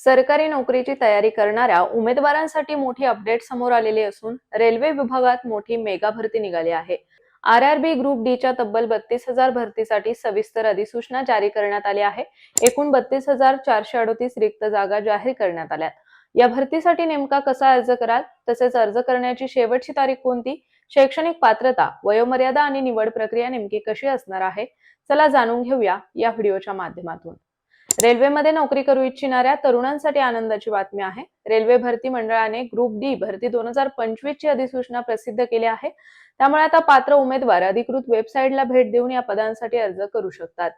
सरकारी नोकरीची तयारी करणाऱ्या उमेदवारांसाठी मोठी अपडेट समोर आलेली असून रेल्वे विभागात मोठी मेगा भरती निघाली आहे. R R B group D च्या तब्बल बत्तीस हजार भरतीसाठी सविस्तर अधिसूचना जारी करण्यात आली आहे. एकूण बत्तीस हजार चारशे अडोतीस रिक्त जागा जाहीर करण्यात आल्यात या भरतीसाठी नेमका कसा अर्ज कराल तसेच अर्ज करण्याची शेवटची तारीख कोणती शैक्षणिक पात्रता वयोमर्यादा आणि निवड प्रक्रिया नेमकी कशी असणार आहे चला जाणून घेऊया या व्हिडिओच्या माध्यमातून. रेल्वेमध्ये नोकरी करू इच्छिणाऱ्या तरुणांसाठी आनंदाची बातमी आहे. रेल्वे भरती मंडळाने ग्रुप डी भरती दोन हजार पंचवीस ची अधिसूचना प्रसिद्ध केली आहे. त्यामुळे आता पात्र उमेदवार अधिकृत वेबसाईटला भेट देऊन या पदांसाठी अर्ज करू शकतात.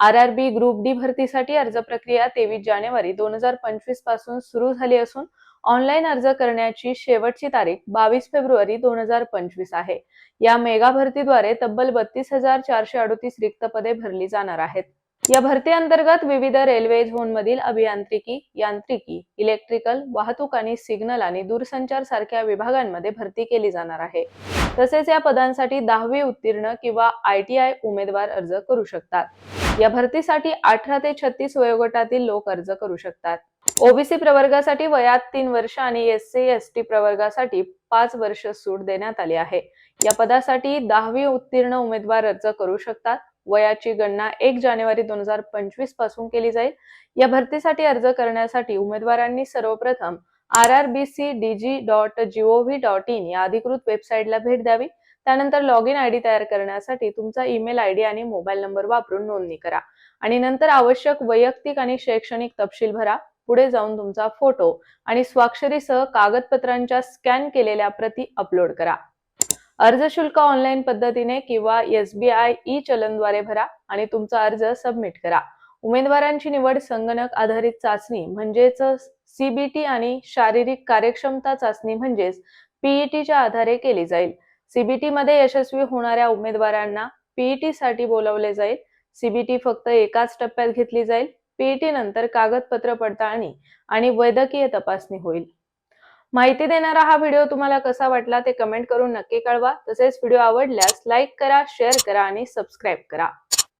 R R B group D भरतीसाठी अर्ज प्रक्रिया तेवीस जानेवारी दोन हजार पंचवीसपासून सुरू झाली असून ऑनलाईन अर्ज करण्याची शेवटची तारीख बावीस फेब्रुवारी दोन हजार पंचवीस आहे. या मेगा भरतीद्वारे तब्बल बत्तीस हजार चारशे अडोतीस रिक्त पदे भरली जाणार आहेत. या भरती अंतर्गत विविध रेल्वे झोनमधील अभियांत्रिकी यांत्रिकी इलेक्ट्रिकल वाहतूक आणि सिग्नल आणि दूरसंचार सारख्या विभागांमध्ये भरती केली जाणार आहे. तसेच या पदांसाठी दहावी उत्तीर्ण किंवा आय टी आय उमेदवार अर्ज करू शकतात. या भरतीसाठी अठरा ते छत्तीस वयोगटातील लोक अर्ज करू शकतात. ओबीसी प्रवर्गासाठी वयात तीन वर्ष आणि एस सी एस टी प्रवर्गासाठी पाच वर्ष सूट देण्यात आली आहे. या पदासाठी दहावी उत्तीर्ण उमेदवार अर्ज करू शकतात. वयाची गणना एक जानेवारी दोन हजार पंचवीसपासून केली जाईल. या भरतीसाठी अर्ज करण्यासाठी उमेदवारांनी सर्वप्रथम R R B C D G dot G O V dot in या अधिकृत वेबसाईटला भेट द्यावी. त्यानंतर लॉग इन आय डी तयार करण्यासाठी तुमचा ईमेल आय डी आणि मोबाईल नंबर वापरून नोंदणी करा. आणि नंतर आवश्यक वैयक्तिक आणि शैक्षणिक तपशील भरा. पुढे जाऊन तुमचा फोटो आणि स्वाक्षरीसह कागदपत्रांच्या स्कॅन केलेल्या प्रती अपलोड करा. अर्ज शुल्क ऑनलाईन पद्धतीने किंवा एस बी आय ई चलनद्वारे भरा आणि तुमचा अर्ज सबमिट करा. उमेदवारांची निवड संगणक आधारित चाचणी म्हणजेच सीबीटी आणि शारीरिक कार्यक्षमता चाचणी म्हणजेच पीईटीच्या आधारे केली जाईल. सीबीटी मध्ये यशस्वी होणाऱ्या उमेदवारांना पीईटी साठी बोलावले जाईल. सीबीटी फक्त एकाच टप्प्यात घेतली जाईल. पीईटी नंतर कागदपत्र पडताळणी आणि वैद्यकीय तपासणी होईल. माहिती देणारा हा व्हिडिओ तुम्हाला कसा वाटला ते कमेंट करून नक्की कळवा. तसेच व्हिडिओ आवडल्यास लाईक करा शेअर करा आणि सबस्क्राईब करा.